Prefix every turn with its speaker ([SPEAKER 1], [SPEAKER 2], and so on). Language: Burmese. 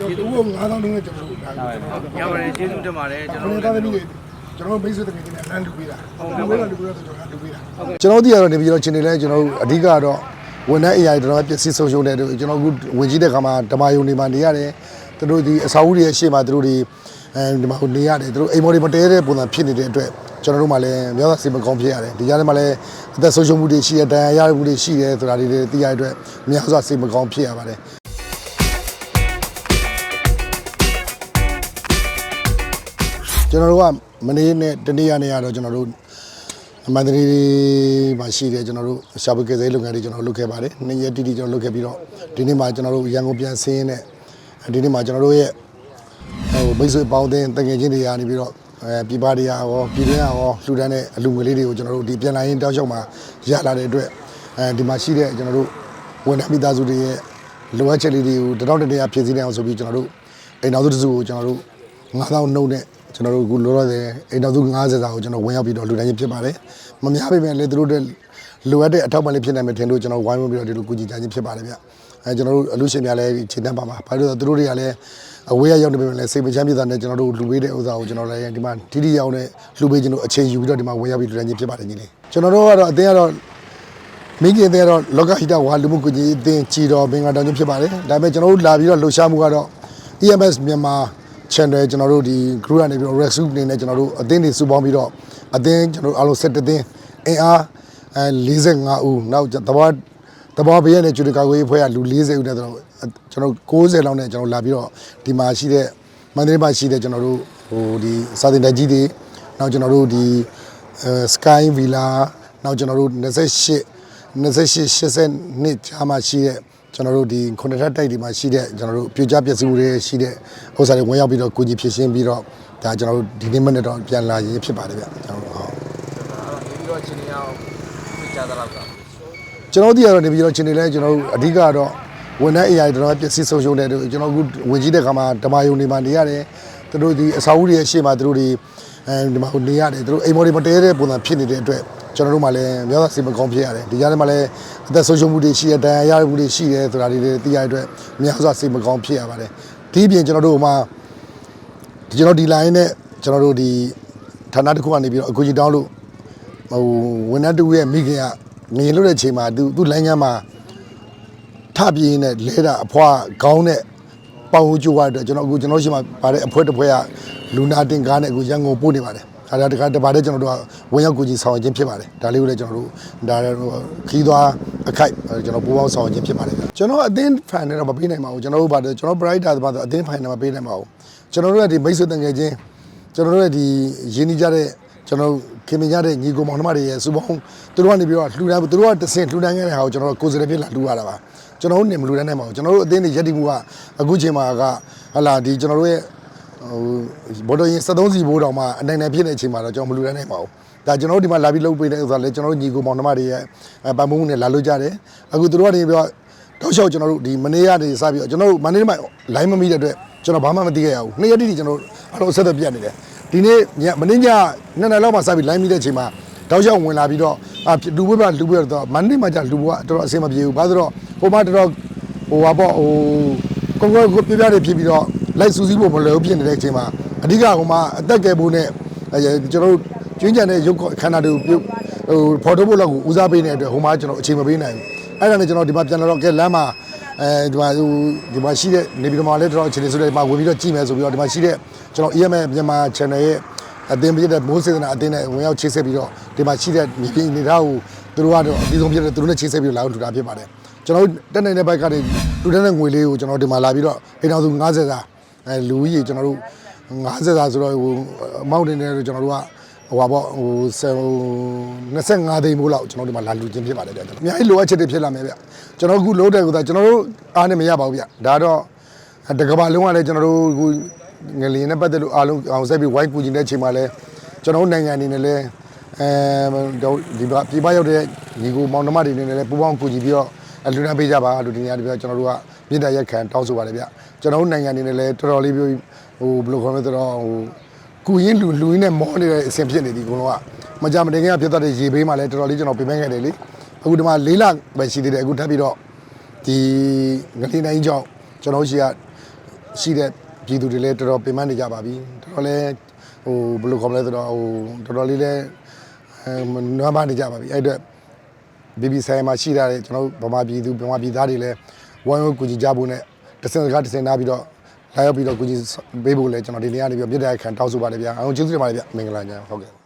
[SPEAKER 1] ကျွန်တော်တို့9000လုံးနဲ့ကျွန်တော်တို့ဒါကျွန်တော်တို့
[SPEAKER 2] ရပါတယ်ကျေးဇူးတင်ပါတယ်ကျွန်
[SPEAKER 1] ကျွန်
[SPEAKER 2] တော်
[SPEAKER 1] တော်
[SPEAKER 2] တို့
[SPEAKER 1] သားသမီးတွေကျွန်တော်မိတ်ဆွေတကယ်ချင်းနဲ့လမ်းလူပေးတာဟုတ်ကဲ့လူပေးတော့ကျွန်တော်လူပေးတာ
[SPEAKER 3] ကျွန်တော်တို့ကတော့နေပြီးတော့ချင်းနေလဲကျွန်တော်တို့အဓိကတော့ဝန်ထမ်း AI တော်တော်ပျက်စီးဆုံးရှုံးတဲ့တို့ကျွန်တော်အခုဝင်ကြီးတဲ့ခါမှာဓမ္မယုံနေမှာနေရတယ်သူတို့ဒီအစာအုပ်တွေရဲ့ရှေ့မှာသူတို့ဒီအဲဒီမှာနေရတယ်သူတို့အိမ်မော်တွေမတဲတဲ့ပုံစံဖြစ်နေတဲ့အတွက်ကျွန်တော်တို့မှလည်းများစွာစိတ်မကောင်းဖြစ်ရတယ်ဒီကြားထဲမှာလည်းအသက်ဆုံးရှုံးမှုတွေရှိရဒဏ်ရာရမှုတွေရှိတယ်ဆိုတာတွေသိရတဲ့အတွက်များစွာစိတ်မကောင်းဖြစ်ရပါတယ် ကျွန်တော်တို့ကမနေ့နဲ့တနေ့ရနေရတော့ကျွန်တော်တို့မန္တလေးမှာရှိတယ်ကျွန်တော်တို့ရှာဖွေကယ်ဆယ်ရေးလုပ်ငန်းတွေကျွန်တော်တို့လုပ်ခဲ့ပါတယ်။နှစ်ရက်တိတိကျွန်တော်လုပ်ခဲ့ပြီးတော့ဒီနေ့မှာကျွန်တော်တို့ရန်ကုန်ပြန်ဆင်းနေဒီနေ့မှာကျွန်တော်တို့ရဲ့ဟိုမိတ်ဆွေပေါင်းတဲ့တငယ်ချင်းတွေရာနေပြီးတော့အဲပြည်ပတွေရာရောပြည်တွင်းရာရောလှူဒန်းတဲ့အလူငွေလေးတွေကိုကျွန်တော်တို့ဒီပြန်လာရင်တောက်လျှောက်မှာရလာတဲ့အတွက်အဲဒီမှာရှိတဲ့ကျွန်တော်တို့ဝန်ထမ်းမိသားစုတွေရဲ့လိုအပ်ချက်လေးတွေကိုတတော့တည်းရဖြည့်ဆည်းနေအောင်ဆိုပြီးကျွန်တော်တို့အိမ်တော်စုတစုကိုကျွန်တော်တို့9000နှုတ်နဲ့ ကျွန်တော်တို့အခုလောလောဆယ်အိမ်တော်စု90စာကိုကျွန်တော်ဝင်ရောက်ပြီးတော့လူတိုင်းချင်းဖြစ်ပါတယ်မများပေမဲ့လည်းသူတို့တွေလိုအပ်တဲ့အထောက်ပံ့လေးဖြစ်နိုင်မယ်ထင်လို့ကျွန်တော်ဝိုင်းဝန်းပြီးတော့ဒီလိုကူညီကြခြင်းဖြစ်ပါတယ်ဗျအဲကျွန်တော်တို့အလူရှင်များလည်းခြေတန်းပါပါဘာလို့လဲဆိုတော့သူတို့တွေကလည်းအဝေးရရောက်နေပေမဲ့လည်းစိတ်မချမ်းမြေ့တာနဲ့ကျွန်တော်တို့လူပေးတဲ့ဥစ္စာကိုကျွန်တော်လည်းဒီမှာထိထိရောက်နဲ့လူပေးခြင်းတို့အချိန်ယူပြီးတော့ဒီမှာဝင်ရောက်ပြီးလူတိုင်းချင်းဖြစ်ပါတယ်ညီလေးကျွန်တော်တို့ကတော့အတင်းကတော့မိခင်တဲ့တော့လောကဟိတဝါလူမှုကူညီရေးအသင်းကြီးတော်ဘင်္ဂါတောင်ချင်းဖြစ်ပါတယ်ဒါပေမဲ့ကျွန်တော်တို့လာပြီးတော့လှူရှားမှုကတော့ EMS မြန်မာ channel ကျွန်တော်တို့ဒီ group ကနေပြီးတော့ rescue အနေနဲ့ကျွန်တော်တို့အသင်းတွေစုပေါင်းပြီးတော့အသင်းကျွန်တော်တို့အားလုံး7သင်းအင်အားအဲ45ဦးနောက်တဘောတဘောဘေးရတဲ့ကျွေးကာကွယ်ရေးဖွဲ့ကလူ40ဦးနဲ့ကျွန်တော်ကျွန်တော်90လောက်နဲ့ကျွန်တော်လာပြီးတော့ဒီမှာရှိတဲ့မန္တလေးမှာရှိတဲ့ကျွန်တော်တို့ဟိုဒီစာတင်တိုက်ကြီးတွေနောက်ကျွန်တော်တို့ဒီအဲ Sky Villa နောက်ကျွန်တော်တို့28 28 80နှစ်ကြာမှရှိတဲ့ ကျွန်တော်တို့ဒီခုနှစ်ထပ်တိုက်ဒီမှာရှိတဲ့ကျွန်တော်တို့ပြကြပျက်စီးမှုတွေရှိတဲ့ဥစ္စာတွေဝင်ရောက်ပြီးတော့ကိုကြီးဖြစ်ရှင်းပြီးတော့ဒါကျွန်တော်တို့ဒီနေ့မနေ့တော့ပြန်လာရေးဖြစ်ပါတယ်ဗျကျွန်တော်တို့ဟုတ်
[SPEAKER 2] ဒီတော့ချင်းနေအောင်ကြားသလောက်က
[SPEAKER 3] ကျွန်တော်တို့ကတော့နေပြီးတော့ချင်းနေလဲကျွန်တော်တို့အဓိကတော့ဝန်ထမ်း AI တော်တော်ပျက်စီးဆုံးရှုံးတဲ့တို့ကျွန်တော်အခုဝင်ကြီးတဲ့ခါမှာဓမ္မယုံနေမှာနေရတယ်သူတို့ဒီအစာအုပ်တွေရဲ့ရှေ့မှာသူတို့ဒီအဲဒီမှာနေရတယ်သူတို့အိမ်မော်တွေမတဲတဲ့ပုံစံဖြစ်နေတဲ့အတွက် ကျွန်တော်တို့မှလည်းများစွာစိတ်မကောင်းဖြစ်ရတယ်ဒီကြားထဲမှာလည်းအသက်ဆုံးရှုံးမှုတွေရှိရဒဏ်ရာရမှုတွေရှိတယ်ဆိုတာတွေသိရတဲ့အတွက်များစွာစိတ်မကောင်းဖြစ်ရပါတယ်ဒီအပြင်ကျွန်တော်တို့ဟိုမှာဒီကျွန်တော်ဒီ line နဲ့ကျွန်တော်တို့ဒီဌာနတစ်ခုကနေပြီးတော့အခုကြီးတောင်းလို့ဟိုဝန်ထမ်းတူရဲ့မိခင်ကငရင်လို့တဲ့ချိန်မှာသူသူ့လိုင်းကမ်းမှာထပြေးနဲ့လဲတာအဖွားခေါင်းနဲ့ပေါင်ဦးကျိုးရတဲ့အတွက်ကျွန်တော်အခုကျွန်တော်ရှိမှပါတဲ့အဖွဲတစ်ဖွဲကလူနာတင်ကားနဲ့အခုရန်ကုန်ပို့နေပါတယ် ခါတာတခါတပါတဲ့ကျွန်တော်တို့ကဝင်ရောက်ကူကြီးဆောင်ရွက်ခြင်းဖြစ်ပါတယ်ဒါလေးကိုလည်းကျွန်တော်တို့ဒါခီးသွားအခိုက်ကျွန်တော်ပူပေါင်းဆောင်ရွက်ခြင်းဖြစ်ပါတယ်ကျွန်တော်အသင်းဖန်နဲ့တော့မပေးနိုင်ပါဘူးကျွန်တော်တို့ပါတယ်ကျွန်တော် brighter ဆိုတော့အသင်းဖန်နဲ့မပေးနိုင်ပါဘူးကျွန်တော်တို့ကဒီမိတ်ဆွေတငယ်ချင်းကျွန်တော်တို့ရဲ့ဒီရင်းနှီးကြတဲ့ကျွန်တော်ခင်မင်ကြတဲ့ညီကိုမောင်နှမတွေရဲ့စူပေါင်းသူတို့ကနေပြီးတော့လှူဒန်းသူတို့ကတဆင့်လှူဒန်းခဲ့တဲ့ဟာကိုကျွန်တော်တို့ကိုယ်စရဖြစ်လာလှူရတာပါကျွန်တော်တို့နေမလှူဒန်းနိုင်ပါဘူးကျွန်တော်တို့အသင်းတွေရက်တည်မှုကအခုချိန်မှာကဟလာဒီကျွန်တော်တို့ရဲ့ ဟိုဘော်တော်ရင်73စီဘိုးတောင်မှအနိုင်နိုင်ဖြစ်တဲ့အချိန်မှာတော့ကျွန်တော်မလှူဒန်းနိုင်ပါဘူးဒါကျွန်တော်တို့ဒီမှာလာပြီးလှုပ်ပေးတဲ့ဥစ္စာလဲကျွန်တော်တို့ညီကိုမောင်နှမတွေရဲ့ပံ့ပိုးမှုနဲ့လာလို့ကြတယ်အခုသူတို့ကနေပြီးတော့တောက်လျှောက်ကျွန်တော်တို့ဒီမနေ့ကနေစပြီးတော့ကျွန်တော်တို့မနေ့မှ line မမိတဲ့အတွက်ကျွန်တော်ဘာမှမသိခဲ့ရဘူးနှစ်ရက်တိတိကျွန်တော်အားလုံးအဆက်အသွယ်ပြတ်နေတယ်ဒီနေ့ညမနေ့ညနှစ်နာရီလောက်မှစပြီး line မိတဲ့အချိန်မှာတောက်လျှောက်ဝင်လာပြီးတော့အာလူပွဲပါလူပွဲတော့မနေ့မှကျလူပွဲကတော်တော်အဆင်မပြေဘူးဘာလို့တော့ဟိုမှာတော်တော်ဟိုဟာပေါ့ဟိုကွန်ကွန်ကိုပြပြတွေဖြစ်ပြီးတော့ လိုက်စူးစီးဖို့မလွယ်ဘူးဖြစ်နေတဲ့အချိန်မှာအဓိကဟိုမှာအသက်ကယ်ဖို့နဲ့အဲကျွန်တော်တို့ကျွင်းကြံတဲ့ရုပ်ခန္ဓာတွေကိုပြုတ်ဟိုဖော်ထုတ်ဖို့လောက်ကိုဦးစားပေးနေတဲ့အတွက်ဟိုမှာကျွန်တော်အချိန်မပေးနိုင်ဘူးအဲ့ဒါနဲ့ကျွန်တော်ဒီမှာပြန်လာတော့ကဲလမ်းမှာအဲဒီမှာဟိုဒီမှာရှိတဲ့နေပြည်တော်မှာလည်းတော်တော်အခြေအနေဆိုတဲ့ဒီမှာဝင်ပြီးတော့ကြည့်မယ်ဆိုပြီးတော့ဒီမှာရှိတဲ့ကျွန်တော် EMA မြန်မာ channel ရဲ့အသင်းပြတဲ့မိုးစေတနာအသင်းနဲ့ဝင်ရောက်ချိတ်ဆက်ပြီးတော့ဒီမှာရှိတဲ့မြေပြင်အနေထားကိုသူတို့ကတော့အပြီးဆုံးဖြစ်တဲ့သူတို့နဲ့ချိတ်ဆက်ပြီးတော့လာအောင်ထူတာဖြစ်ပါတယ်ကျွန်တော်တက်နေတဲ့ဘက်ကနေလူတဲ့တဲ့ငွေလေးကိုကျွန်တော်ဒီမှာလာပြီးတော့အိမ်တော်စု90စာ အဲလူကြီးကျွန်တော်တို့90စာဆိုတော့ဟိုအမောက်တင်နေတော့ကျွန်တော်တို့ကဟိုပါပေါ့ဟို25သိန်းမိုးလောက်ကျွန်တော်ဒီမှာလာလူချင်းဖြစ်ပါတယ်ဗျာကျွန်တော်အများကြီးလိုအပ်ချက်တွေဖြစ်လာမယ်ဗျကျွန်တော်အခုလို့တဲ့ကူတာကျွန်တော်တို့အားနဲ့မရပါဘူးဗျဒါတော့တကဘာလုံးကလည်းကျွန်တော်တို့အခုငလျင်နဲ့ပတ်သက်လို့အားလုံးအောင်ဆက်ပြီးဝိုင်းကူညီတဲ့အချိန်မှာလည်းကျွန်တော်တို့နိုင်ငံအနေနဲ့လည်းအဲဒီပြပရောက်တဲ့ညီကိုမောင်နှမတွေနေလည်းပူပေါင်းကူညီပြီးတော့လူနာပေးကြပါလူဒီနေရာတွေပြကျွန်တော်တို့က မြေတရက်ခံတောင်းဆိုပါတယ်ဗျကျွန်တော်တို့နိုင်ငံအနေနဲ့လည်းတော်တော်လေးပြီးဟိုဘယ်လိုခေါ်မလဲဆိုတော့ဟိုကူရင်းလူလူရင်းနဲ့မောနေတဲ့အဆင်ဖြစ်နေဒီကုလုံးကမကြမတင်ခင်ကဖြစ်သွားတဲ့ရေဘေးမှာလည်းတော်တော်လေးကျွန်တော်ပြင်ပန်းခဲ့တယ်လေအခုဒီမှာ၄လပဲရှိသေးတယ်အခုထပ်ပြီးတော့ဒီငလင်းတိုင်းကြောင့်ကျွန်တော်ရှိကရှိတဲ့ပြည်သူတွေလည်းတော်တော်ပင်ပန်းနေကြပါပြီတော်တော်လည်းဟိုဘယ်လိုခေါ်မလဲဆိုတော့ဟိုတော်တော်လေးလည်းအဲနွမ်းပါနေကြပါပြီအဲ့အတွက် BBC ဆိုင်မှာရှိတဲ့ကျွန်တော်တို့ဗမာပြည်သူဗမာပြည်သားတွေလည်း ဝိုင်းဝန်းကူညီကြဖို့နဲ့တစ်စင်စကားတစ်စင်နားပြီးတော့လာရောက်ပြီးတော့ကူညီပေးဖို့လည်းကျွန်တော်ဒီနေ့ကနေပြီးတော့မြေတ္တားခံတောင်းဆိုပါတယ်ဗျာအောင်ကျေးဇူးတင်ပါတယ်ဗျမင်္ဂလာညဟုတ်ကဲ့